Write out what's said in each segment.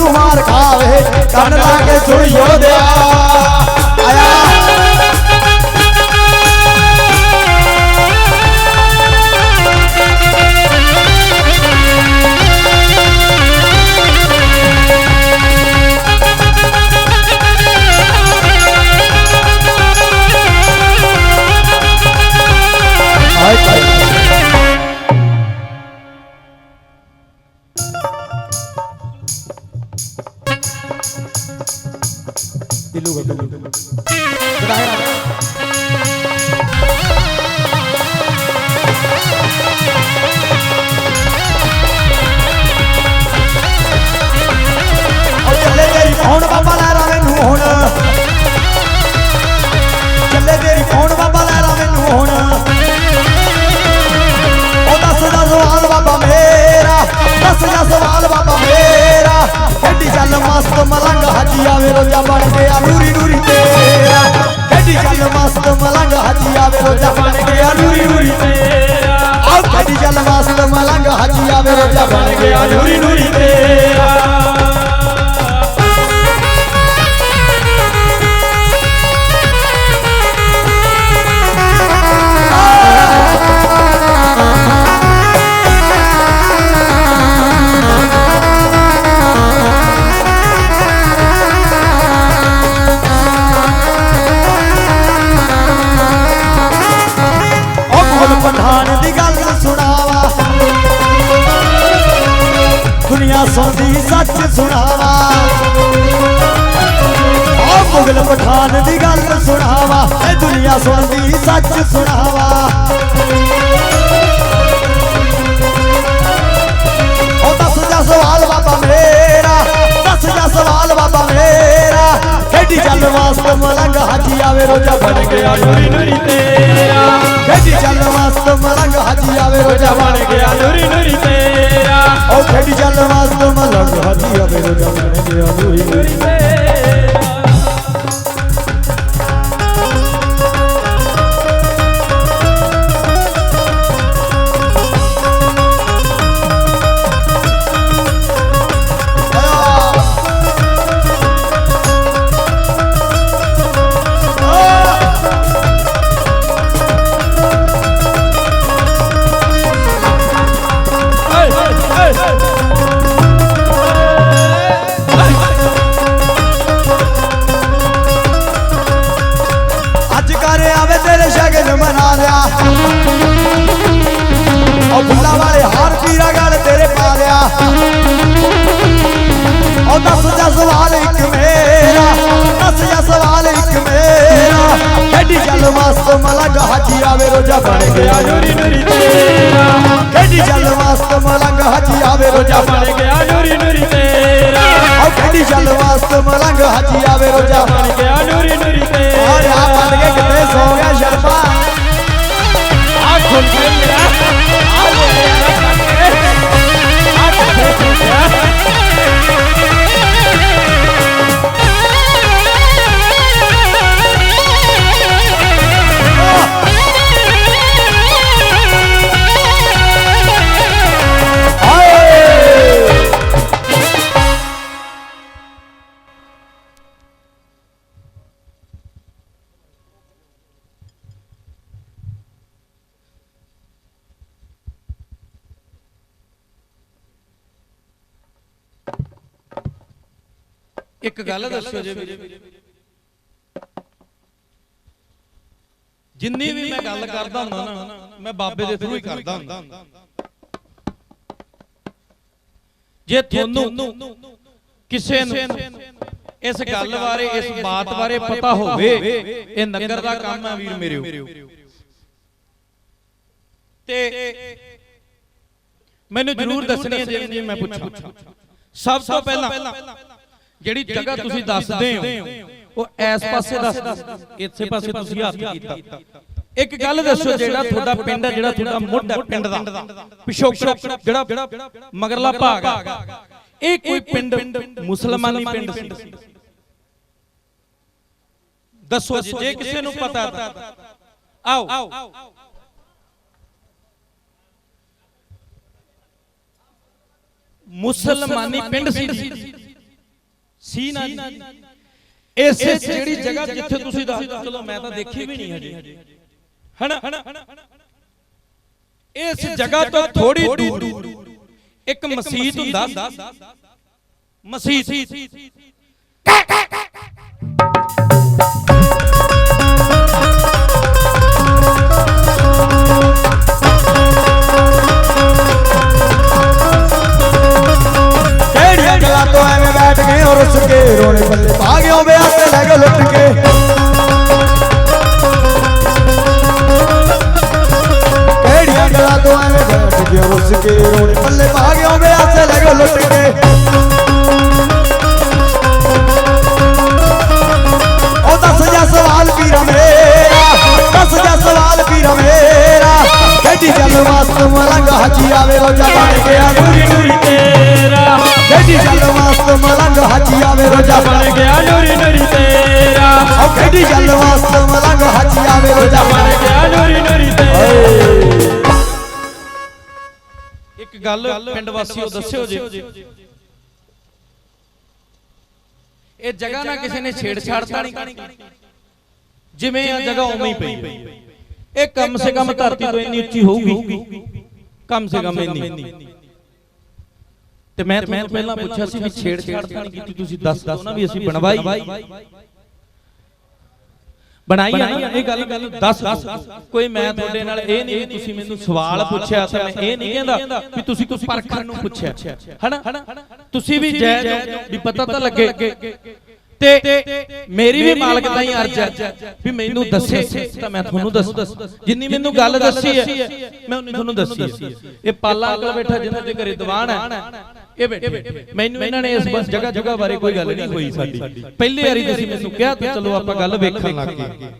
ਨੂੰ ਮਾਰ ਖਾਵੇ। ਕੰਨ ਲਾ ਕੇ ਸੁਣ ਯੋਧਿਆ ਹਾਜੀ ਆਵੇ ਰੋਜਾ ਬਣ ਗਿਆ, ਨੂਰੀ ਨੂਰੀ ਤੇਰਾ। ਖੇਡੀ ਚੱਲ ਮਸਤ ਮਲੰਗ ਹਾਜੀ ਆਵੇ ਰੋਜਾ ਬਣ ਗਿਆ, ਨੂਰੀ ਨੂਰੀ ਤੇਰਾ। ਆਹ ਖੇਡੀ ਚੱਲ ਮਸਤ ਮਲੰਗ ਹਾਜੀ ਆਵੇ ਰੋਜਾ ਬਣ ਗਿਆ, ਨੂਰੀ ਨੂਰੀ ਤੇਰਾ। ਸੁਣਾਵਾ। ਉਹ ਮੁਗਲ ਪਠਾਨ ਦੀ ਗੱਲ ਸੁਣਾਵਾ। ਇਹ ਦੁਨੀਆ ਸੁਣਦੀ ਸੱਚ ਸੁਣਾਵਾ। ਖੇਡੀ ਚੱਲ ਵਾਸਤ ਮਲੰਗ, ਹਾਜੀ ਆਵੇ ਰੋਜਾ ਬਣ ਗਿਆ ਨੂਰੀ ਨੂਰੀ ਤੇਰਾ ਖੇਡੀ ਚੱਲ ਵਾਸਤ ਮਲੰਗ, ਹਾਜੀ ਆਵੇ ਰੋਜਾ ਬਣ ਗਿਆ ਨੂਰੀ ਨੂਰੀ ਤੇਰਾ ਉਹ ਖੇਡੀ ਚੱਲ ਵਾਸਤ ਮਲੰਗ, ਹਾਜੀ ਆਵੇ ਰੋਜਾ ਬਣ ਗਿਆ ਨੂਰੀ ਨੂਰੀ ਅੱਜ ਇੱਕ ਗੱਲ ਦੱਸਿਓ ਜੇ ਜਿੰਨੀ ਵੀ ਮੈਂ ਗੱਲ ਕਰਦਾ ਹੁੰਦਾ ਨਾ ਮੈਂ ਬਾਬੇ ਦੇ ਥਰੂ ਹੀ ਕਰਦਾ ਹੁੰਦਾ। ਜੇ ਤੁਹਾਨੂੰ ਕਿਸੇ ਨੂੰ ਇਸ ਗੱਲ ਬਾਰੇ ਇਸ ਬਾਤ ਬਾਰੇ ਪਤਾ ਹੋਵੇ ਇਹ ਨਗਰ ਦਾ ਕੰਮ ਹੈ ਵੀਰ ਮੇਰਿਓ ਤੇ ਮੈਨੂੰ ਜ਼ਰੂਰ ਦੱਸਣੀ ਹੈ ਜੇ ਮੈਂ ਪੁੱਛਾਂ। ਸਭ ਤੋਂ ਪਹਿਲਾਂ ਜਿਹੜੀ ਜਗ੍ਹਾ ਤੁਸੀਂ ਦੱਸਦੇ ਹੋ ਉਹ ਇਸ ਪਾਸੇ ਦੱਸ। ਇੱਥੇ ਪਾਸੇ ਤੁਸੀਂ ਹੱਥ ਕੀਤਾ। ਇੱਕ ਗੱਲ ਦੱਸੋ ਜਿਹੜਾ ਤੁਹਾਡਾ ਪਿੰਡ ਹੈ ਜਿਹੜਾ ਤੁਹਾਡਾ ਮੁੱਢ ਹੈ ਪਿੰਡ ਦਾ। ਪਿਛੋਕੜ ਜਿਹੜਾ ਮਗਰਲਾ ਭਾਗ ਇਹ ਕੋਈ ਪਿੰਡ ਮੁਸਲਮਾਨੀ ਪਿੰਡ ਸੀ। ਦੱਸੋ ਜੀ ਜੇ ਕਿਸੇ ਨੂੰ ਪਤਾ ਤਾਂ। ਆਓ। ਮੁਸਲਮਾਨੀ ਪਿੰਡ ਸੀ। ਸੀ ਨਾ ਜੀ। ਇਸੇ ਜਿਹੜੀ ਜਗ੍ਹਾ ਜਿੱਥੇ ਤੁਸੀਂ ਦੱਸਦੇ ਚਲੋ ਮੈਂ ਤਾਂ ਦੇਖੀ ਵੀ ਨਹੀਂ ਹਜੇ। ਹਨਾ? ਇਸ ਜਗ੍ਹਾ ਤੋਂ ਥੋੜੀ ਦੂਰ। ਇੱਕ ਮਸਜਿਦ ਹੁੰਦਾ। ਮਸਜਿਦ। ਰੁੱਸ ਕੇ ਰੋਣੇ ਪੱਲੇ ਪਾ ਗਿਓ ਵਿਆਹ ਤੇ ਲੈ ਗਏ ਲੁੱਟ ਕੇ। ਪਿੰਡ ਵਾਸੀਓ, ਦੱਸਿਓ ਜੀ। ਇਹ ਜਗ੍ਹਾ ਨਾ ਕਿਸੇ ਨੇ ਛੇੜਛਾੜ ਤਾਂ ਨਹੀਂ ਜਿਵੇਂ ਇਹ ਜਗ੍ਹਾ ਉਵੇਂ ਹੀ ਪਈ ਇਹ ਕਮ ਸੇ ਕਮ ਧਰਤੀ ਤੋਂ ਇੰਨੀ ਉੱਚੀ ਹੋਊਗੀ। ਕਮ ਸੇ ਕਮ ਇੰਨੀ। ਤੇ ਮੈਂ ਤੁਹਾਨੂੰ ਪਹਿਲਾਂ ਪੁੱਛਿਆ ਸੀ ਵੀ ਛੇੜਛਾੜ ਤਾਂ ਨਹੀਂ ਕੀਤੀ। ਤੁਸੀਂ ਦੱਸ ਦੱਸ ਨਾ ਵੀ ਅਸੀਂ ਬਣਵਾਈ। ਬਣਾਈ ਆ ਨਾ? ਇਹ ਗੱਲ ਗੱਲ ਦੱਸ ਕੋਈ ਮੈਂ ਤੁਹਾਡੇ ਨਾਲ ਇਹ ਨਹੀਂ ਵੀ ਤੁਸੀਂ ਮੈਨੂੰ ਸਵਾਲ ਪੁੱਛਿਆ ਤਾਂ ਮੈਂ ਇਹ ਨਹੀਂ ਕਹਿੰਦਾ ਵੀ ਤੁਸੀਂ ਕੋਈ ਪਰਖਣ ਨੂੰ ਪੁੱਛਿਆ। ਹਨਾ? ਤੁਸੀਂ ਵੀ ਜੈ ਵੀ ਪਤਾ ਤਾਂ ਲੱਗੇ। ਤੇ ਮੇਰੀ ਵੀ ਮਾਲਕ ਤਾਂ ਹੀ ਅਰਜ਼ ਹੈ। ਵੀ ਮੈਨੂੰ ਦੱਸੇ ਤਾਂ ਮੈਂ ਤੁਹਾਨੂੰ ਦੱਸ। ਜਿੰਨੀ ਮੈਨੂੰ ਗੱਲ ਦੱਸੀ ਹੈ ਮੈਂ ਉਨੀ ਤੁਹਾਨੂੰ ਦੱਸੀ ਹੈ। ਇਹ ਪਾਲਾ ਅੰਕਲ ਬੈਠਾ ਜਿਨ੍ਹਾਂ ਦੇ ਘਰੇ ਦੀਵਾਨ ਹੈ। ਇਹ ਬੈਠੇ ਮੈਨੂੰ ਇਹਨਾਂ ਨੇ ਇਸ ਬਸ ਜਗ੍ਹਾ ਜਗ੍ਹਾ ਬਾਰੇ ਕੋਈ ਗੱਲ ਨਹੀਂ ਹੋਈ ਸਾਡੀ। ਪਹਿਲੀ ਵਾਰੀ ਤੁਸੀਂ ਮੈਨੂੰ ਕਿਹਾ ਤੇ ਚਲੋ ਆਪਾਂ ਗੱਲ ਵੇਖਣ ਲੱਗ ਗਏ।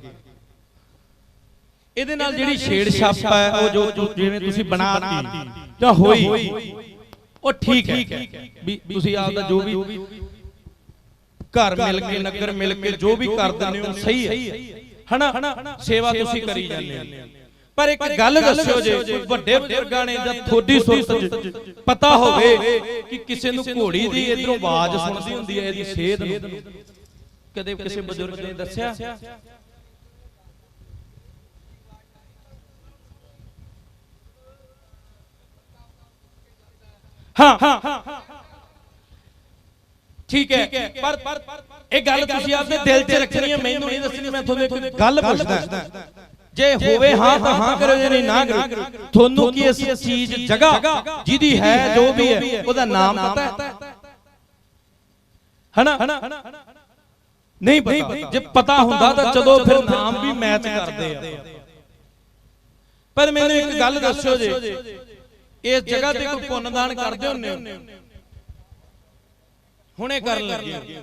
ਇਹਦੇ ਨਾਲ ਜਿਹੜੀ ਛੇੜ ਛਾਪਾ ਹੈ ਉਹ ਜੋ ਜੋ ਜਿਵੇਂ ਤੁਸੀਂ ਬਣਾਤੀ ਜਾਂ ਹੋਈ ਉਹ ਠੀਕ ਹੈ। ਵੀ ਤੁਸੀਂ ਆਪ ਦਾ ਜੋ ਵੀ ਘਰ ਮਿਲ ਕੇ ਨਗਰ ਮਿਲ ਕੇ ਜੋ ਵੀ ਕਰ ਦਿੰਦੇ ਹੋ ਸਹੀ ਹੈ। ਹਨਾ? ਸੇਵਾ ਤੁਸੀਂ ਕਰੀ ਜਾਂਦੇ ਹੋ। ਪਰ ਇੱਕ ਗੱਲ ਦੱਸਿਓ ਜੇ ਕੋਈ ਵੱਡੇ ਬਜ਼ੁਰਗਾਂ ਨੇ ਜਾਂ ਥੋੜੀ ਸੁਰਤ ਪਤਾ ਹੋਵੇ ਕਿ ਕਿਸੇ ਨੂੰ ਘੋੜੀ ਦੀ ਇਧਰੋਂ ਆਵਾਜ਼ ਸੁਣਦੀ ਹੁੰਦੀ ਹੈ ਇਹਦੀ ਸੇਧ ਨੂੰ। ਕਦੇ ਕਿਸੇ ਬਜ਼ੁਰਗ ਨੇ ਦੱਸਿਆ? ਹਾਂ। ਠੀਕ ਹੈ। ਪਰ ਇਹ ਗੱਲ ਤੁਸੀਂ ਆਪਣੇ ਦਿਲ 'ਚ ਰੱਖਣੀ ਹੈ ਮੈਨੂੰ ਨਹੀਂ ਦੱਸਣੀ ਮੈਂ ਤੁਹਾਨੂੰ ਇੱਕ ਗੱਲ ਪੁੱਛਦਾ। ਜੇ ਹੋਵੇ ਹਾਂ ਤਾਂ ਹਾਂ ਕਰੋ ਜੇ ਨਹੀਂ ਨਾ ਕਰੋ। ਤੁਹਾਨੂੰ ਕੀ ਇਸ ਚੀਜ਼ ਜਗ੍ਹਾ ਜਿਹਦੀ ਹੈ ਜੋ ਵੀ ਹੈ ਉਹਦਾ ਨਾਮ ਪਤਾ ਹੈ। ਹਨਾ? ਨਹੀਂ ਪਤਾ। ਜੇ ਪਤਾ ਹੁੰਦਾ ਤਾਂ ਜਦੋਂ ਫਿਰ ਨਾਮ ਵੀ ਮੈਚ ਕਰਦੇ ਆ। ਪਰ ਮੈਨੂੰ ਇੱਕ ਗੱਲ ਦੱਸਿਓ ਜੇ। ਇਸ ਜਗ੍ਹਾ ਤੇ ਕੋਈ ਪੁੰਨਦਾਨ ਕਰਦੇ ਹੁੰਨੇ ਹੋ? ਹੁਣੇ ਕਰਨ ਲੱਗੇ ਹੋ।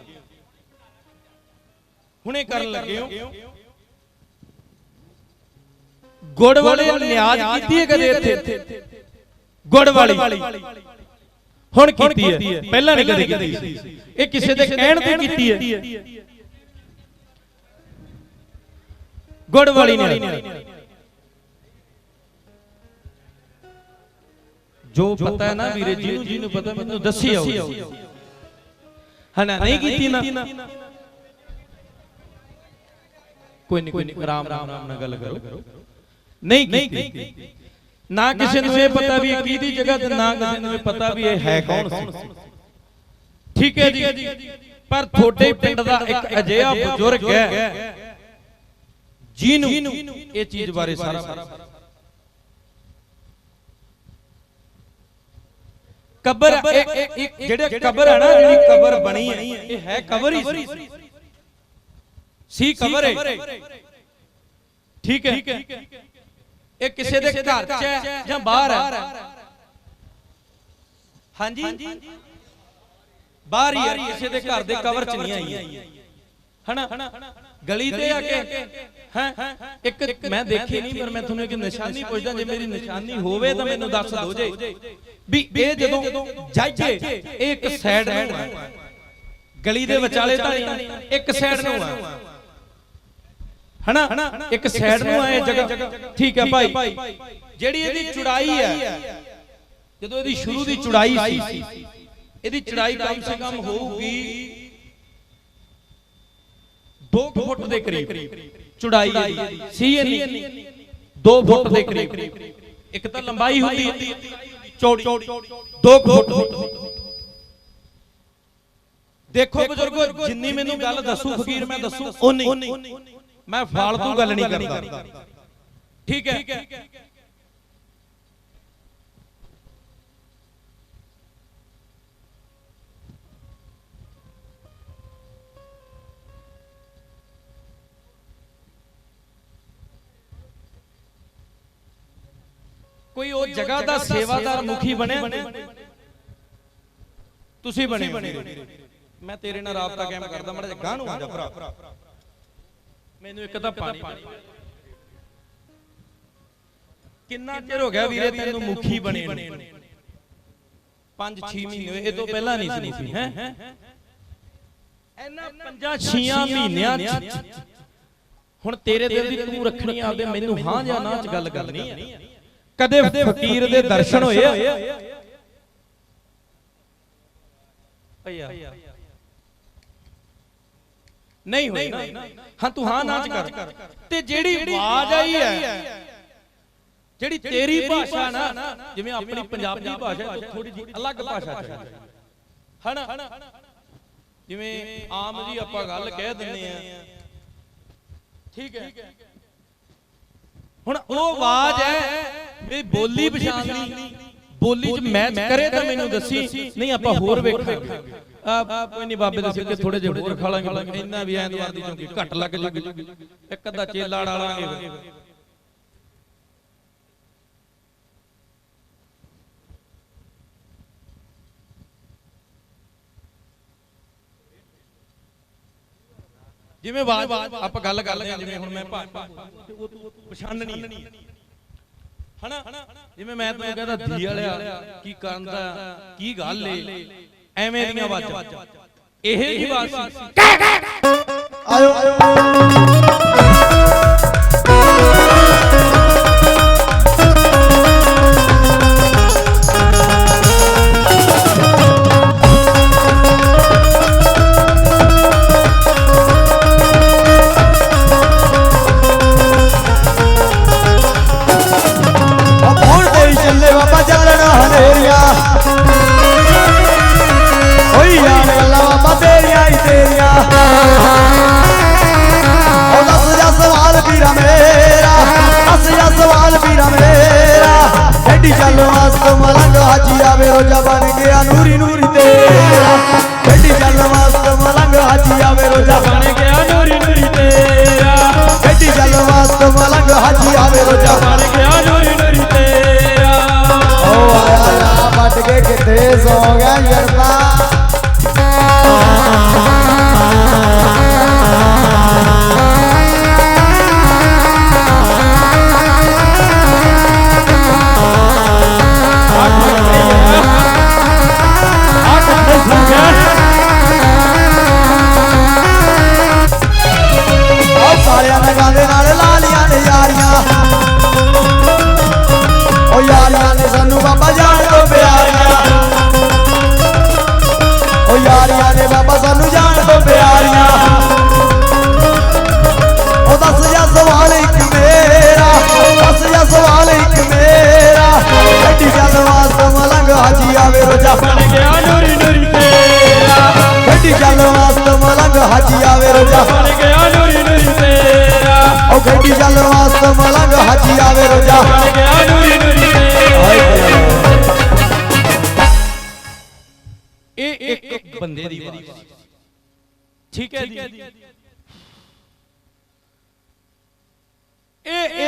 ਹੁਣੇ ਕਰਨ ਲੱਗੇ ਹੋ। ਗੁੜ ਵਾਲੇ ਨਿਆਜ਼ ਕੀਤੀ ਹੈ ਕਦੇ ਇੱਥੇ? ਗੁੜ ਵਾਲੀ ਹੁਣ ਕੀਤੀ ਹੈ। ਪਹਿਲਾਂ ਨਹੀਂ ਕਦੇ ਕੀਤੀ। ਇਹ ਕਿਸੇ ਦੇ ਕਹਿਣ ਤੇ ਕੀਤੀ ਹੈ। ਗੁੜ ਵਾਲੀ ਨੇ। ਜੋ ਪਤਾ ਹੈ ਨਾ ਵੀਰੇ ਜੀ ਨੂੰ ਜੀ ਨੂੰ ਪਤਾ ਮੈਨੂੰ ਦੱਸੀ ਆਓ। ਹਨਾ ਨਹੀਂ ਕੀਤੀ ਨਾ। ਕੋਈ ਨਹੀਂ ਕੋਈ ਨਹੀਂ ਆਰਾਮ ਆਰਾਮ ਨਾਲ ਗੱਲ ਕਰੋ। ਨਹੀਂ ਕੀਤੀ। ਨਾ ਕਿਸੇ ਨੂੰ ਇਹ ਪਤਾ ਵੀ ਇਹ ਕਿਹਦੀ ਜਗ੍ਹਾ ਤੇ ਨਾ ਕਿਸੇ ਨੂੰ ਇਹ ਪਤਾ ਵੀ ਇਹ ਹੈ ਕੌਣ ਸੀ। ਠੀਕ ਹੈ ਜੀ। ਪਰ ਤੁਹਾਡੇ ਪਿੰਡ ਦਾ ਇੱਕ ਅਜਿਹਾ ਬਜ਼ੁਰਗ ਹੈ ਜਿਹਨੂੰ ਇਹ ਚੀਜ਼ ਬਾਰੇ ਸਾਰਾ ਕਬਰ ਜਿਹੜੇ ਕਬਰ ਹੈ ਨਾ, ਜਿਹੜੀ ਕਬਰ ਬਣੀ ਹੈ ਇਹ ਹੈ ਕਬਰ ਹੀ। ਸੀ ਸੀ ਕਬਰ ਹੈ ਠੀਕ ਹੈ। ਇਹ ਕਿਸੇ ਦੇ ਘਰ 'ਚ ਹੈ ਜਾਂ ਬਾਹਰ ਹੈ? ਹਾਂਜੀ। ਬਾਹਰ ਹੀ ਹੈ, ਕਿਸੇ ਦੇ ਘਰ ਦੇ ਕਵਰ ਚ ਨਹੀਂ ਆਈ ਹੈ। ਹਨਾ? ਗਲੀ ਤੇ ਆ ਕੇ? ਹੈ? ਇੱਕ ਮੈਂ ਦੇਖੀ ਨਹੀਂ ਪਰ ਮੈਂ ਤੁਹਾਨੂੰ ਇੱਕ ਨਿਸ਼ਾਨੀ ਪੁੱਛਦਾ ਜੇ ਮੇਰੀ ਨਿਸ਼ਾਨੀ ਹੋਵੇ ਤਾਂ ਮੈਨੂੰ ਦੱਸ ਦਿਓ ਜੇ। ਵੀ ਇਹ ਜਦੋਂ ਜਾਈਏ ਇਹ ਇੱਕ ਸਾਈਡ ਨੂੰ ਹੈ। ਗਲੀ ਦੇ ਵਿਚਾਲੇ ਤਾਂ ਨਹੀਂ ਇੱਕ ਸਾਈਡ ਨੂੰ ਹੈ ਹਨਾ? ਇੱਕ ਸਾਈਡ ਨੂੰ ਆਏ ਜਗ੍ਹਾ। ਠੀਕ ਹੈ ਭਾਈ। ਜਿਹੜੀ ਇਹਦੀ ਚੁੜਾਈ ਹੈ। ਜਦੋਂ ਇਹਦੀ ਸ਼ੁਰੂ ਦੀ ਚੁੜਾਈ ਸੀ। ਇਹਦੀ ਚੜਾਈ ਕਮ ਸੇ ਕਮ ਹੋਊਗੀ 2 ਫੁੱਟ ਦੇ ਕਰੀਬ। ਚੁੜਾਈ ਸੀ ਇਹ ਨਹੀਂ? 2 ਫੁੱਟ ਦੇ ਕਰੀਬ। ਇੱਕ ਤਾਂ ਲੰਬਾਈ ਹੁੰਦੀ ਹੈ ਚੌੜੀ। 2 ਫੁੱਟ ਦੇਖੋ ਬਜ਼ੁਰਗੋ ਜਿੰਨੀ ਮੈਨੂੰ ਗੱਲ ਦੱਸੂ ਫਕੀਰ ਮੈਂ ਦੱਸੂ। ਉਨੀ ਮੈਂ ਫਾਲਤੂ ਗੱਲ ਨਹੀਂ ਕਰਦਾ। ਠੀਕ ਹੈ। ਕੋਈ ਉਹ ਜਗ੍ਹਾ ਦਾ ਸੇਵਾਦਾਰ ਮੁਖੀ ਬਣਿਆ। ਤੁਸੀਂ ਬਣੇ ਮੈਂ ਤੇਰੇ ਨਾਲ ਰਾਬਤਾ ਕਾਇਮ ਕਰਦਾ ਮੜਾ ਜਿਹਾ ਗਾਹ ਨੂੰ ਆ ਜਾ ਭਰਾ। ਮੈਨੂੰ ਇੱਕ ਤਾਂ ਪਾਣੀ ਕਿੰਨਾ ਚਿਰ ਹੋ ਗਿਆ ਵੀਰੇ ਤੈਨੂੰ ਮੁਖੀ ਬਣੇ ਨੂੰ? 5-6 ਮਹੀਨੇ ਹੋਏ। ਇਹ ਤੋਂ ਪਹਿਲਾਂ ਨਹੀਂ ਸੀ ਹੈ? ਇਹਨਾਂ 5-6 ਮਹੀਨਿਆਂ ਚ। ਹੁਣ ਤੇਰੇ ਦਿਲ ਦੀ ਤੂੰ ਰੱਖਣੀ ਆਪਦੇ ਮੈਨੂੰ ਹਾਂ ਜਾਂ ਨਾ ਚ ਗੱਲ ਕਰਨੀ ਹੈ ਕਦੇ ਫਕੀਰ ਦੇ ਦਰਸ਼ਨ ਹੋਏ ਆ? ਨਹੀਂ ਹੋਈ ਹਾਂ ਤੂੰ ਹਾਂ ਨਾ ਚ ਕਰ। ਤੇ ਜਿਹੜੀ ਆਵਾਜ਼ ਆਈ ਹੈ ਜਿਹੜੀ ਤੇਰੀ ਭਾਸ਼ਾ ਨਾ ਜਿਵੇਂ ਆਪਣੀ ਪੰਜਾਬੀ ਭਾਸ਼ਾ ਤੋਂ ਥੋੜੀ ਜਿਹੀ ਅਲੱਗ ਭਾਸ਼ਾ ਚ ਹੈ। ਹਨਾ ਜਿਵੇਂ ਆਮ ਜੀ ਆਪਾਂ ਗੱਲ ਕਹਿ ਦਿੰਨੇ ਆ ਠੀਕ ਹੈ। ਹੁਣ ਉਹ ਆਵਾਜ਼ ਹੈ ਵੀ ਬੋਲੀ ਪਛਾਣਨੀ ਬੋਲੀ ਚ ਮੈਚ ਕਰੇ ਤਾਂ ਮੈਨੂੰ ਦੱਸੀ। ਨਹੀਂ ਆਪਾਂ ਹੋਰ ਵੇਖਾਂਗੇ। ਆ ਕੋਈ ਨਹੀਂ ਬਾਬੇ ਦੇ ਸਿੱਕੇ ਥੋੜੇ ਜਿਹੇ ਹੋਰ ਖਾ ਲਾਂਗੇ। ਇੰਨਾ ਵੀ ਐਤਵਾਰ ਦੀ ਚੌਂਕੀ ਘੱਟ ਲੱਗ ਜੂਗੀ। ਇੱਕ ਅੱਧਾ ਚੇਲਾ ਲਾ ਲਾਂਗੇ ਜਿਵੇਂ ਆਵਾਜ਼ ਆਪਾਂ ਗੱਲ ਕਰਦੇ ਹਾਂ ਜਿਵੇਂ ਹੁਣ ਮੈਂ ਉਹ ਪਛਾਣਨੀ ਹਨਾ? ਜਿਵੇਂ ਮੈਂ ਤੈਨੂੰ ਕਹਿੰਦਾ ਧੀ ਵਾਲਿਆ ਕੀ ਕਰਦਾ ਕੀ ਗੱਲ ਏ? ਐਵੇਂ ਦੀਆਂ ਆਵਾਜ਼ਾਂ। ਇਹ ਹੀ ਆਵਾਜ਼ ਸੀ। ਆਇਓ।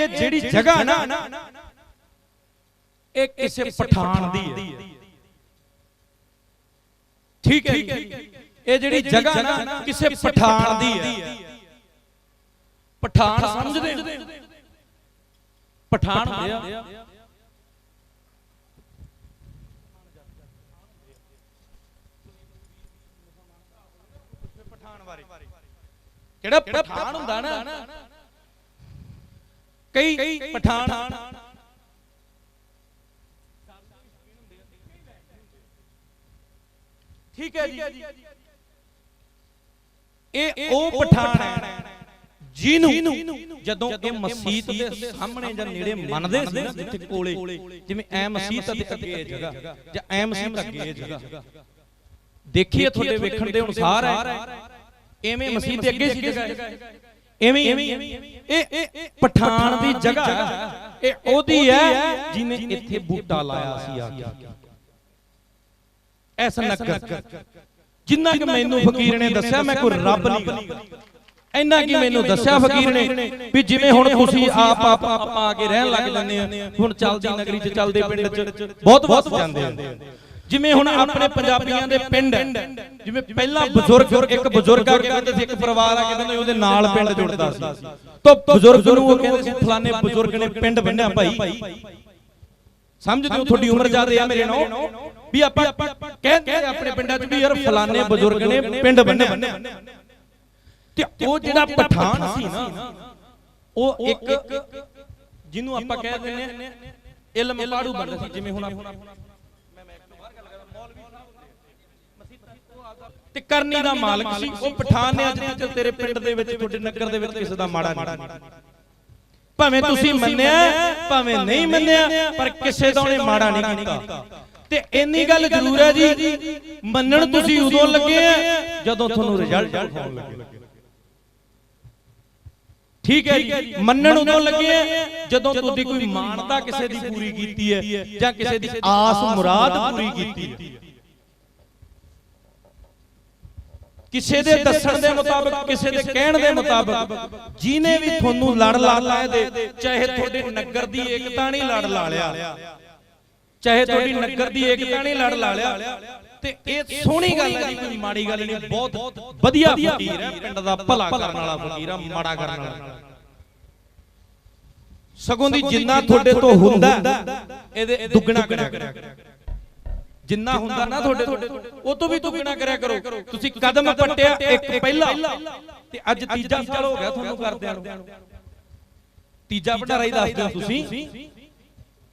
ਜਿਹੜੀ ਜਗ੍ਹਾ ਨਾ ਇਹ ਕਿਸੇ ਪਠਾਨ ਦੀ ਹੈ। ਠੀਕ ਹੈ ਇਹ ਜਿਹੜੀ ਜਗ੍ਹਾ ਨਾ ਕਿਸੇ ਪਠਾਨ ਦੀ ਹੈ। ਪਠਾਨ ਸਮਝਦੇ? ਪਠਾਨ ਹੁੰਦੇ ਆ। ਕਿਹੜਾ ਪਠਾਨ ਹੁੰਦਾ ਨਾ? ਕਈ ਪਠਾਨ ਠੀਕ ਹੈ ਜੀ। ਇਹ ਉਹ ਪਠਾਨ ਹੈ ਜਿਹਨੂੰ ਜਦੋਂ ਇਹ ਮਸਜਿਦ ਦੇ ਸਾਹਮਣੇ ਜਾਂ ਨੇੜੇ ਮੰਨਦੇ ਸੀ ਨਾ, ਜਿੱਥੇ ਕੋਲੇ, ਜਿਵੇਂ ਐ ਮਸਜਿਦ ਦੇ ਅੱਗੇ ਇਹ ਜਗ੍ਹਾ, ਜਾਂ ਐ ਮਸਜਿਦ ਅੱਗੇ ਇਹ ਜਗ੍ਹਾ। ਦੇਖੀਏ ਤੁਹਾਡੇ ਵੇਖਣ ਦੇ ਅਨੁਸਾਰ ਹੈ, ਐਵੇਂ ਮਸਜਿਦ ਦੇ ਅੱਗੇ ਸੀ ਜਗ੍ਹਾ ਐਵੇਂ ਇਹ ਪਠਾਨ ਦੀ ਜਗ੍ਹਾ। ਇਹ ਉਹਦੀ ਹੈ ਜਿਹਨੇ ਇੱਥੇ ਬੂਟਾ ਲਾਇਆ ਸੀ ਆ ਕੇ। ਐਸ ਨਗਰ। ਜਿੰਨਾ ਕਿ ਮੈਨੂੰ ਫਕੀਰ ਨੇ ਦੱਸਿਆ ਮੈਂ ਕੋਈ ਰੱਬ ਨਹੀਂ। ਇੰਨਾ ਕੀ ਮੈਨੂੰ ਦੱਸਿਆ ਫਕੀਰ ਨੇ ਵੀ ਜਿਵੇਂ ਹੁਣ ਤੁਸੀਂ ਆਪ ਆਪ ਆਪ ਆ ਕੇ ਰਹਿਣ ਲੱਗ ਜਾਂਦੇ ਆ ਹੁਣ ਚੱਲਦੀ ਨਗਰੀ 'ਚ ਚੱਲਦੇ ਪਿੰਡ 'ਚ ਬਹੁਤ ਬਹੁਤ ਜਾਂਦੇ ਆ ਜਿਵੇਂ ਹੁਣ ਆਪਣੇ ਪੰਜਾਬੀਆਂ ਦੇ ਪਿੰਡ ਜਿਵੇਂ ਪਹਿਲਾਂ ਬਜ਼ੁਰਗ ਇੱਕ ਬਜ਼ੁਰਗ ਆ ਕੇ ਕਹਿੰਦੇ ਸੀ ਇੱਕ ਪਰਿਵਾਰ ਆ ਕੇ ਕਹਿੰਦੇ ਉਹਦੇ ਨਾਲ ਪਿੰਡ ਜੁੜਦਾ ਸੀ। ਤਾਂ ਬਜ਼ੁਰਗ ਨੂੰ ਉਹ ਕਹਿੰਦੇ ਸੀ ਫਲਾਣੇ ਬਜ਼ੁਰਗ ਨੇ ਪਿੰਡ ਬੰਨਿਆ ਭਾਈ। ਸਮਝਦੇ ਹੋ ਤੁਹਾਡੀ ਉਮਰ ਜ਼ਿਆਦਾ ਆ ਮੇਰੇ ਨਾਲ ਵੀ ਆਪਾਂ ਕਹਿੰਦੇ ਆਪਣੇ ਪਿੰਡਾਂ 'ਚ ਵੀ ਯਾਰ ਫਲਾਣੇ ਬਜ਼ੁਰਗ ਨੇ ਪਿੰਡ ਬੰਨਿਆ। ਤੇ ਉਹ ਜਿਹੜਾ ਪਠਾਨ ਸੀ ਨਾ ਉਹ ਇੱਕ ਜਿਹਨੂੰ ਆਪਾਂ ਕਹਿ ਦਿੰਦੇ ਆ ਇਲਮ ਪਾੜੂ ਬਣਦਾ ਸੀ ਜਿਵੇਂ ਹੁਣ ਤੇ ਕਰਨੀ ਦਾ ਮਾਲਕ ਸੀ। ਉਹ ਪਠਾਨ ਨੇ ਅੱਜ ਤੱਕ ਤੇਰੇ ਪਿੰਡ ਦੇ ਵਿੱਚ ਤੁਹਾਡੇ ਨਗਰ ਦੇ ਵਿੱਚ ਕਿਸੇ ਦਾ ਮਾੜਾ ਨਹੀਂ। ਭਾਵੇਂ ਤੁਸੀਂ ਮੰਨਿਆ ਭਾਵੇਂ ਨਹੀਂ ਮੰਨਿਆ ਪਰ ਕਿਸੇ ਦਾ ਉਹਨੇ ਮਾੜਾ ਨਹੀਂ ਕੀਤਾ। ਤੇ ਇੰਨੀ ਗੱਲ ਜ਼ਰੂਰ ਹੈ ਜੀ ਮੰਨਣ ਤੁਸੀਂ ਉਦੋਂ ਲੱਗੇ ਆ ਜਦੋਂ ਤੁਹਾਨੂੰ ਰਿਜ਼ਲਟ ਆਉਣ ਲੱਗੇ। ਠੀਕ ਹੈ ਜੀ ਮੰਨਣ ਉਦੋਂ ਲੱਗੇ ਆ ਜਦੋਂ ਤੁਹਾਡੀ ਕੋਈ ਮਾਨਤਾ ਕਿਸੇ ਦੀ ਪੂਰੀ ਕੀਤੀ ਹੈ ਜਾਂ ਕਿਸੇ ਦੀ ਆਸ ਮੁਰਾਦ ਪੂਰੀ ਕੀਤੀ ਹੈ। ਕਿਸੇ ਦੇ ਦੱਸਣ ਦੇ ਮੁਤਾਬਕ ਕਿਸੇ ਦੇ ਕਹਿਣ ਦੇ ਮੁਤਾਬਕ ਜਿਨੇ ਵੀ ਤੁਹਾਨੂੰ ਲੜ ਲਾ ਲਾਏ ਦੇ ਚਾਹੇ ਤੁਹਾਡੇ ਨਗਰ ਦੀ ਏਕਤਾ ਨਹੀਂ ਲੜ ਲਾ ਲਿਆ ਚਾਹੇ ਤੁਹਾਡੀ ਨਗਰ ਦੀ ਏਕਤਾ ਨਹੀਂ ਲੜ ਲਾ ਲਿਆ ਤੇ ਇਹ ਸੋਹਣੀ ਗੱਲ ਹੈ ਜੀ ਕੋਈ ਮਾੜੀ ਗੱਲ ਨਹੀਂ ਬਹੁਤ ਵਧੀਆ ਫਕੀਰ ਹੈ ਪਿੰਡ ਦਾ ਭਲਾ ਕਰਨ ਵਾਲਾ ਫਕੀਰ ਆ ਮਾੜਾ ਕਰਨ ਵਾਲਾ। ਸਗੋਂ ਦੀ ਜਿੰਨਾ ਤੁਹਾਡੇ ਤੋਂ ਹੁੰਦਾ ਇਹਦੇ ਦੁੱਗਣਾ ਕਰਿਆ ਕਰੋ ਜਿੰਨਾ ਹੁੰਦਾ ਨਾ ਤੁਹਾਡੇ ਤੋਂ ਉਹ ਤੋਂ ਵੀ ਦੁੱਗਣਾ ਕਰਿਆ ਕਰੋ। ਤੁਸੀਂ ਕਦਮ ਪੱਟਿਆ ਇੱਕ ਪਹਿਲਾ। ਤੇ ਅੱਜ ਤੀਜਾ ਸਾਲ ਹੋ ਗਿਆ ਤੁਹਾਨੂੰ ਕਰਦਿਆਂ ਨੂੰ। ਤੀਜਾ ਭੰਡਾਰਾ ਹੀ ਦੱਸ ਦਿਓ ਤੁਸੀਂ।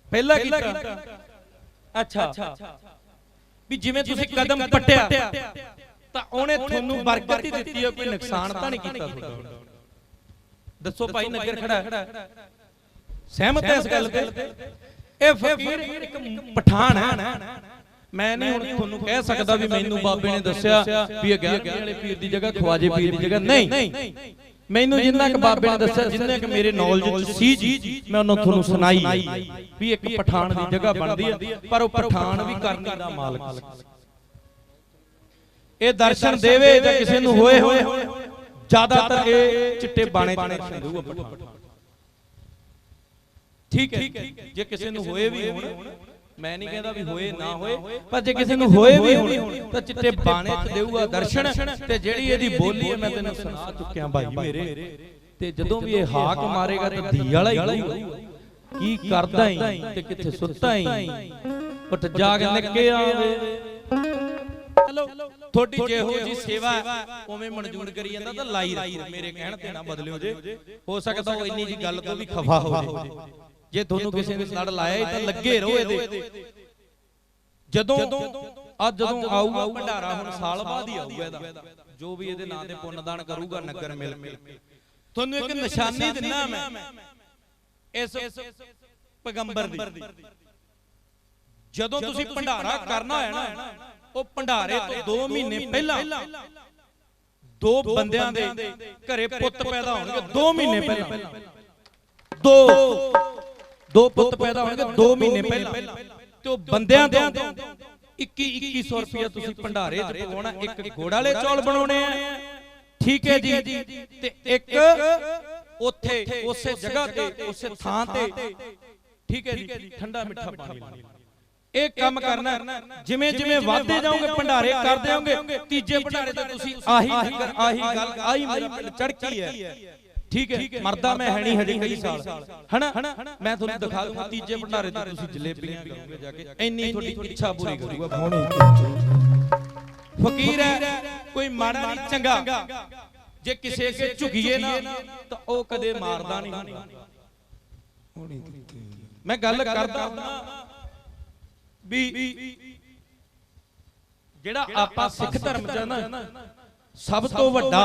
ਪਹਿਲਾ ਕੀਤਾ ਅੱਛਾ। ਵੀ ਜਿਵੇਂ ਤੁਸੀਂ ਕਦਮ ਪੱਟਿਆ ਤਾਂ ਉਹਨੇ ਤੁਹਾਨੂੰ ਬਰਕਤ ਹੀ ਦਿੱਤੀ ਹੈ ਕੋਈ ਨੁਕਸਾਨ ਤਾਂ ਨਹੀਂ ਕੀਤਾ ਤੁਹਾਡਾ। ਦੱਸੋ ਭਾਈ ਨਗਰ ਖੜਾ ਹੈ। ਸਹਿਮਤ ਹੈ ਇਸ ਗੱਲ ਤੇ? ਇਹ ਫਕੀਰ ਇੱਕ ਪਠਾਨ ਹੈ। ਮੈਂ ਨਹੀਂ ਹੁਣ ਤੁਹਾਨੂੰ ਕਹਿ ਸਕਦਾ ਵੀ ਮੈਨੂੰ ਬਾਬੇ ਨੇ ਦੱਸਿਆ ਵੀ ਇਹ 11 ਵਾਲੇ ਪੀਰ ਦੀ ਜਗ੍ਹਾ ਖਵਾਜੇ ਪੀਰ ਦੀ ਜਗ੍ਹਾ। ਨਹੀਂ ਮੈਨੂੰ ਜਿੰਨਾ ਕਿ ਬਾਬੇ ਨੇ ਦੱਸਿਆ ਜਿੰਨਾ ਕਿ ਮੇਰੇ ਨੌਲੇਜ ਚ ਸੀ ਜੀ ਮੈਂ ਉਹਨਾਂ ਤੁਹਾਨੂੰ ਸੁਣਾਈ ਵੀ ਇੱਕ ਪਠਾਨ ਦੀ ਜਗ੍ਹਾ ਬਣਦੀ ਹੈ ਪਰ ਉਹ ਪਠਾਨ ਵੀ ਕਰਨੀ ਦਾ ਮਾਲਕ ਇਹ ਦਰਸ਼ਨ ਦੇਵੇ ਜਾਂ ਕਿਸੇ ਨੂੰ ਹੋਏ ਹੋਏ ਜ਼ਿਆਦਾਤਰ ਇਹ ਚਿੱਟੇ ਬਾਣੇ ਚ ਦਰਸ਼ਨ ਦੇਊਗਾ ਪਠਾਨ। ਠੀਕ ਹੈ ਜੇ ਕਿਸੇ ਨੂੰ ਹੋਏ ਵੀ ਹੋਣ ਮੈਂ ਨਹੀਂ ਕਹਿੰਦਾ ਵੀ ਹੋਏ ਨਾ ਹੋਏ ਪਰ ਜੇ ਕਿਸੇ ਨੂੰ ਹੋਏ ਵੀ ਹੋਣ ਤਾਂ ਚਿੱਟੇ ਬਾਣੇ ਚ ਦੇਊਗਾ ਦਰਸ਼ਨ ਤੇ ਜਿਹੜੀ ਇਹਦੀ ਬੋਲੀ ਹੈ ਮੈਂ ਤੈਨੂੰ ਸੁਣਾ ਚੁੱਕਿਆ ਭਾਈ ਮੇਰੇ ਤੇ ਜਦੋਂ ਵੀ ਇਹ ਹਾਕ ਮਾਰੇਗਾ ਤਾਂ ਧੀ ਵਾਲਾ ਹੀ ਹੋਊਗਾ ਕੀ ਕਰਦਾ ਹੀ ਤੇ ਕਿੱਥੇ ਸੁੱਤਾ ਹੀ ਉੱਠ ਜਾਗ ਨਿੱਕੇ ਆਵੇ। ਚਲੋ ਤੁਹਾਡੀ ਜਿਹੋ ਜੀ ਸੇਵਾ ਉਵੇਂ ਮਨਜ਼ੂਰ ਕਰੀ ਜਾਂਦਾ ਤਾਂ ਲਾਈ ਰੱਖੋ ਮੇਰੇ ਕਹਿਣ ਤੇ ਨਾ ਬਦਲਿਓ ਜੇ। ਹੋ ਸਕਦਾ ਉਹ ਇੰਨੀ ਜੀ ਗੱਲ ਤੋਂ ਵੀ ਖਫਾ ਹੋ ਜੇ। ਜੇ ਤੁਹਾਨੂੰ ਕਿਸੇ ਨੇ ਲੜ ਲਾਇਆ ਤਾਂ ਲੱਗੇ ਰਹੋ ਇਹਦੇ ਜਦੋਂ ਆ ਜਦੋਂ ਆਊਗਾ ਭੰਡਾਰਾ ਹੁਣ ਸਾਲ ਬਾਅਦ ਹੀ ਆਊਗਾ ਇਹਦਾ। ਜੋ ਵੀ ਇਹਦੇ ਨਾਂ ਤੇ ਪੁੰਨਦਾਨ ਕਰੂਗਾ ਨਗਰ ਮਿਲ ਕੇ। ਤੁਹਾਨੂੰ ਇੱਕ ਨਿਸ਼ਾਨੀ ਦਿੰਨਾ ਮੈਂ। ਇਸ ਪੈਗੰਬਰ ਦੀ। ਜਦੋਂ ਤੁਸੀਂ ਭੰਡਾਰਾ ਕਰਨਾ ਹੈ ਨਾ ਉਹ ਭੰਡਾਰੇ ਤੋਂ 2 ਮਹੀਨੇ ਪਹਿਲਾਂ ਦੋ ਬੰਦਿਆਂ ਦੇ ਘਰੇ ਪੁੱਤ ਪੈਦਾ ਹੋਣਗੇ 2 ਮਹੀਨੇ ਪਹਿਲਾਂ। ਦੋ ਦੋ ਪੁੱਤ ਪੈਦਾ ਹੋਣਗੇ 2 ਮਹੀਨੇ ਪਹਿਲਾਂ। ਤੇ ਉਹ ਬੰਦਿਆਂ ਤੋਂ 21 2100 ਰੁਪਏ ਤੁਸੀਂ ਭੰਡਾਰੇ ਚ ਪਵਾਉਣਾ ਇੱਕ ਗੋੜ ਵਾਲੇ ਚੌਲ ਬਣਾਉਣੇ ਆ। ਠੀਕ ਹੈ ਜੀ। ਤੇ ਇੱਕ ਉੱਥੇ ਉਸੇ ਜਗ੍ਹਾ ਤੇ ਉਸੇ ਥਾਂ ਤੇ। ਠੀਕ ਹੈ ਜੀ। ਠੰਡਾ ਮਿੱਠਾ ਪਾਣੀ ਇਹ ਕੰਮ ਕਰਨਾ। ਜਿਵੇਂ ਜਿਵੇਂ ਵਾਧੇ ਜਾਓਗੇ ਭੰਡਾਰੇ ਕਰਦੇ ਜਾਓਗੇ ਤੀਜੇ ਭੰਡਾਰੇ ਤੇ ਤੁਸੀਂ ਆਹੀ ਆਹੀ ਗੱਲ ਆਹੀ ਮੇਰਾ ਚੜਕੀ ਹੈ। ਠੀਕ ਹੈ? ਮਰਦਾ ਮੈਂ ਹੈ ਨਹੀਂ ਹਜੇ ਕਈ ਸਾਲ। ਹਨਾ? ਮੈਂ ਤੁਹਾਨੂੰ ਦਿਖਾ ਦੂੰਗਾ ਤੀਜੇ ਭੰਡਾਰੇ ਤੇ ਤੁਸੀਂ ਜਲੇਬੀਆਂ ਖਾਓਗੇ ਜਾ ਕੇ। ਇੰਨੀ ਤੁਹਾਡੀ ਇੱਛਾ ਪੂਰੀ ਕਰੂਗਾ। ਫਕੀਰ ਹੈ ਕੋਈ ਮਾੜਾ ਨਹੀਂ ਚੰਗਾ। ਜੇ ਕਿਸੇ ਅੱਗੇ ਝੁਕੀਏ ਨਾ ਤਾਂ ਉਹ ਕਦੇ ਮਾਰਦਾ ਨਹੀਂ ਹੁੰਦਾ। ਮੈਂ ਗੱਲ ਕਰਦਾ ਹੁੰਦਾ ਵੀ ਜਿਹੜਾ ਆਪਾਂ ਸਿੱਖ ਧਰਮ ਚ ਨਾ ਸਭ ਤੋਂ ਵੱਡਾ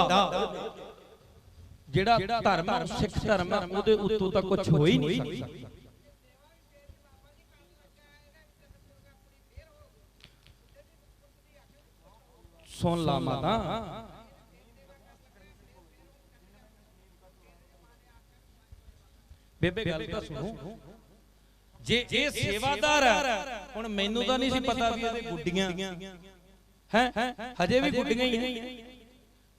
ਜਿਹੜਾ ਧਰਮ ਸਿੱਖ ਧਰਮ ਉਹਦੇ ਉੱਤੋਂ ਤਾਂ ਕੁਝ ਹੋ ਹੀ ਨਹੀਂ ਸਕਦਾ ਸੁਣ ਲਾ ਮਾਤਾ। ਬੇਬੇ ਗੱਲ ਤਾਂ ਸੁਣੋ। ਜੇ ਇਹ ਸੇਵਾਦਾਰ ਹੁਣ ਮੈਨੂੰ ਤਾਂ ਨਹੀਂ ਸੀ ਪਤਾ ਵੀ ਇਹਦੇ ਗੁੱਡੀਆਂ ਹੈ? ਹਜੇ ਵੀ ਗੁੱਡੀਆਂ ਹੀ ਹੈ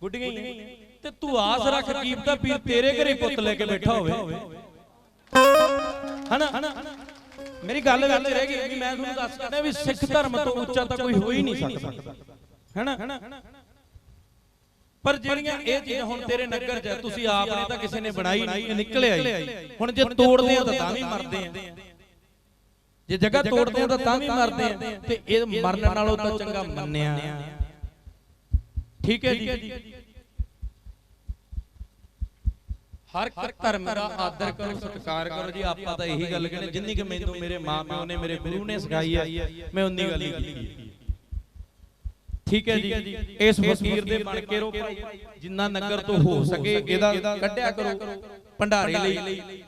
ਗੁੱਡੀਆਂ ਹੀ ਹੈ ਤੇ ਤੂੰ ਆਸ ਰੱਖ ਕੀਮਤਾ ਪੀਰ ਤੇਰੇ ਘਰੇ ਪੁੱਤ ਲੈ ਕੇ ਬੈਠਾ ਹੋਵੇ। ਹਨਾ? ਮੇਰੀ ਗੱਲ ਵਿੱਚ ਰਹਿ ਗਈ ਕਿ ਮੈਂ ਤੁਹਾਨੂੰ ਦੱਸ ਰਿਹਾ ਵੀ ਸਿੱਖ ਧਰਮ ਤੋਂ ਉੱਚਾ ਤਾਂ ਕੋਈ ਹੋ ਹੀ ਨਹੀਂ ਸਕਦਾ। ਹੈਨਾ? ਪਰ ਜਿਹੜੀਆਂ ਇਹ ਚੀਜ਼ਾਂ ਹੁਣ ਤੇਰੇ ਨਗਰ 'ਚ ਤੁਸੀਂ ਆਪ ਨੇ ਤਾਂ ਕਿਸੇ ਨੇ ਬਣਾਈ ਨਹੀਂ ਇਹ ਨਿਕਲਿਆ ਹੀ ਹੁਣ ਜੇ ਤੋੜਦੇ ਆ ਤਾਂ ਤਾਂ ਵੀ ਮਰਦੇ ਆ। ਜੇ ਜਗ੍ਹਾ ਤੋੜਦੇ ਆ ਤਾਂ ਤਾਂ ਵੀ ਮਰਦੇ ਆ। ਤੇ ਇਹ ਮਰਨ ਨਾਲੋਂ ਤਾਂ ਚੰਗਾ ਮੰਨਿਆ। ਠੀਕ ਹੈ ਜੀ। ਹਰ ਇੱਕ ਧਰਮ ਦਾ ਆਦਰ ਕਰੋ ਸਤਿਕਾਰ ਕਰੋ। ਜੀ ਆਪਾਂ ਤਾਂ ਇਹੀ ਗੱਲ ਕਹਿੰਦੇ ਜਿੰਨੀ ਕਿ ਮੈਨੂੰ ਮੇਰੇ ਮਾਪਿਓ ਨੇ ਮੇਰੇ ਗੁਰੂ ਨੇ ਸਿਖਾਈ ਹੈ ਮੈਂ ਉਨੀ ਗੱਲ ਹੀ ਕੀਤੀ ਠੀਕ ਹੈ ਜੀ। ਇਸ ਫਕੀਰ ਦੇ ਬਣ ਕੇ ਰੋ ਭਾਈ ਜਿੰਨਾ ਨਗਰ ਤੋਂ ਹੋ ਸਕੇ ਇਹਦਾ ਕੱਢਿਆ ਕਰੋ। ਭੰਡਾਰੇ ਲਈ।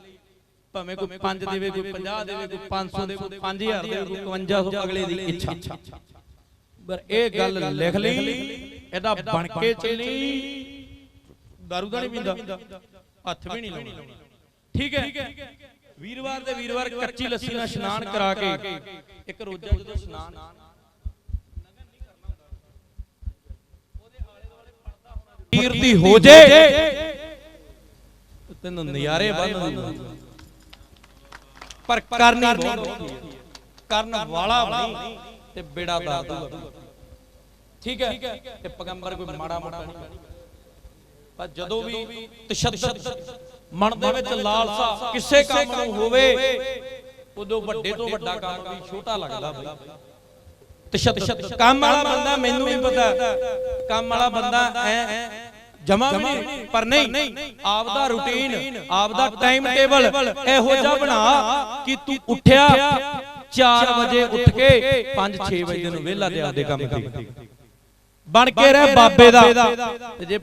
ਭਾਵੇਂ ਕੋਈ 5 ਦੇਵੇ ਕੋਈ 50 ਦੇਵੇ ਕੋਈ 500 ਦੇਵੇ ਕੋਈ 5000 ਦੇਵੇ ਕੋਈ 5500 ਅਗਲੇ ਦੀ ਇੱਛਾ। ਪਰ ਇਹ ਗੱਲ ਲਿਖ ਲਈ ਇਹਦਾ ਬਣ ਕੇ ਚੱਲੀ। ਦਾਰੂ ਦਾ ਨਹੀਂ ਪੀਂਦਾ। ਹੱਥ ਵੀ ਨਹੀਂ ਲਾਉਣਾ। ਠੀਕ ਹੈ। ਵੀਰਵਾਰ ਦੇ ਵੀਰਵਾਰ ਕੱਚੀ ਲੱਸੀ ਨਾਲ ਇਸ਼ਨਾਨ ਕਰਾ ਕੇ ਇੱਕ ਰੋਜ਼ਾ ਜਦੋਂ ਇਸ਼ਨਾਨ। ਕੀਰਤੀ ਹੋ ਜੇ। ਤੈਨੂੰ ਨਜ਼ਾਰੇ ਬੰਨ ਪਰ ਕਰਨੀ ਬਹੁਤ ਕਰਨ ਵਾਲਾ ਬਣੀ ਤੇ ਬੇੜਾ ਦਾ ਠੀਕ ਹੈ। ਤੇ ਪੈਗੰਬਰ ਕੋਈ ਮਾੜਾ ਮੋਟਾ ਨਹੀਂ। ਪਰ ਜਦੋਂ ਵੀ ਤਸ਼ੱਦਦ ਮਨ ਦੇ ਵਿੱਚ ਲਾਲਸਾ ਕਿਸੇ ਕੰਮ ਨੂੰ ਹੋਵੇ ਉਦੋਂ ਵੱਡੇ ਤੋਂ ਵੱਡਾ ਕੰਮ ਵੀ ਛੋਟਾ ਲੱਗਦਾ ਬਈ। ਤਸ਼ੱਦਦ। ਕੰਮ ਵਾਲਾ ਬੰਦਾ ਮੈਨੂੰ ਵੀ ਪਤਾ। ਕੰਮ ਵਾਲਾ ਬੰਦਾ ਐ ਜਮਾ ਵੀ ਨਹੀਂ ਪਰ ਨਹੀਂ। ਆਪਦਾ ਰੁਟੀਨ ਆਪਦਾ ਟਾਈਮ ਟੇਬਲ ਇਹੋ ਜਿਹਾ ਬਣਾ ਕਿ ਤੂੰ ਉੱਠਿਆ 4 ਵਜੇ ਉੱਠ ਕੇ 5-6 ਵਜੇ ਨੂੰ ਵਿਹਲਾ ਤੇ ਆਪਦੇ ਕੰਮ ਤੇ। ਬਣ ਕੇ ਰਹਿ ਬਾਬੇ ਦਾ। ਤੇ ਜੇ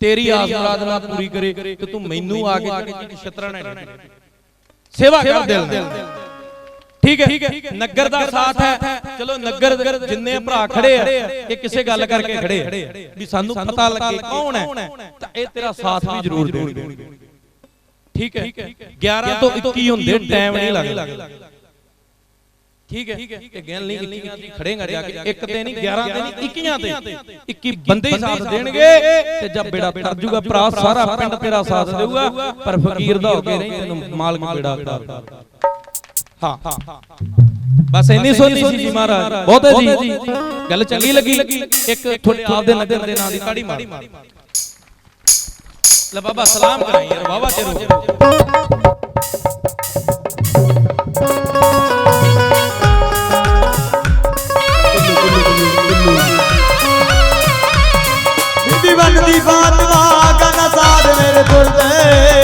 ਤੇਰੀ ਆਸ ਮੁਰਾਦ ਨਾ ਪੂਰੀ ਕਰੇ ਤੇ ਤੂੰ ਮੈਨੂੰ ਆ ਕੇ ਜਿਹੜੀ ਛਤਰਾ ਨਾ ਸੇਵਾ ਕਰ ਦਿਲ ਨਾਲ। ਠੀਕ ਹੈ। ਨਗਰ ਦਾ ਸਾਥ ਹੈ। ਚਲੋ ਨਗਰ ਜਿੰਨੇ ਭਰਾ ਖੜੇ ਆ ਇਹ ਕਿਸੇ ਗੱਲ ਕਰਕੇ ਖੜੇ ਆ। ਵੀ ਸਾਨੂੰ ਪਤਾ ਲੱਗੇ ਕੌਣ ਹੈ। ਤਾਂ ਇਹ ਤੇਰਾ ਸਾਥ ਵੀ ਜ਼ਰੂਰ ਦੇਣਗੇ। ਠੀਕ ਹੈ। 11 ਤੋਂ 21 ਹੁੰਦੇ ਟਾਈਮ ਨਹੀਂ ਲੱਗਦਾ। ਠੀਕ ਹੈ? ਇਹ ਗੱਲ ਨਹੀਂ 21 ਦੀ ਖੜੇਗਾ ਜਾ ਕੇ। ਇੱਕ ਤੇ ਨਹੀਂ 11 ਤੇ ਨਹੀਂ 21 ਤੇ। 21 ਬੰਦੇ ਹੀ ਸਾਥ ਦੇਣਗੇ ਤੇ ਜਦ ਬੇੜਾ ਤਰ ਜੂਗਾ ਭਰਾ ਸਾਰਾ ਪਿੰਡ ਤੇਰਾ ਸਾਥ ਦੇਊਗਾ ਪਰ ਫਕੀਰ ਦਾ ਹੋ ਕੇ ਨਹੀਂ ਤੈਨੂੰ ਮਾਲਕ ਬੇੜਾ ਉਤਾਰਦਾ ਹਾਂ। ਬਸ ਇੰਨੀ ਸੋਨੀ ਸੀ ਜੀ ਮਹਾਰਾਜ। ਬਹੁਤ ਜੀ। ਗੱਲ ਚੰਗੀ ਲੱਗੀ। ਇੱਕ ਤੁਹਾਡੇ ਆਪ ਦੇ ਨਗਰ ਦੇ ਨਾਂ ਦੀ ਤਾੜੀ ਮਾਰ। ਲੈ ਬਾਬਾ ਸਲਾਮ ਕਰਾਂ ਯਾਰ। ਬਾਬਾ ਤੇਰੋ করতে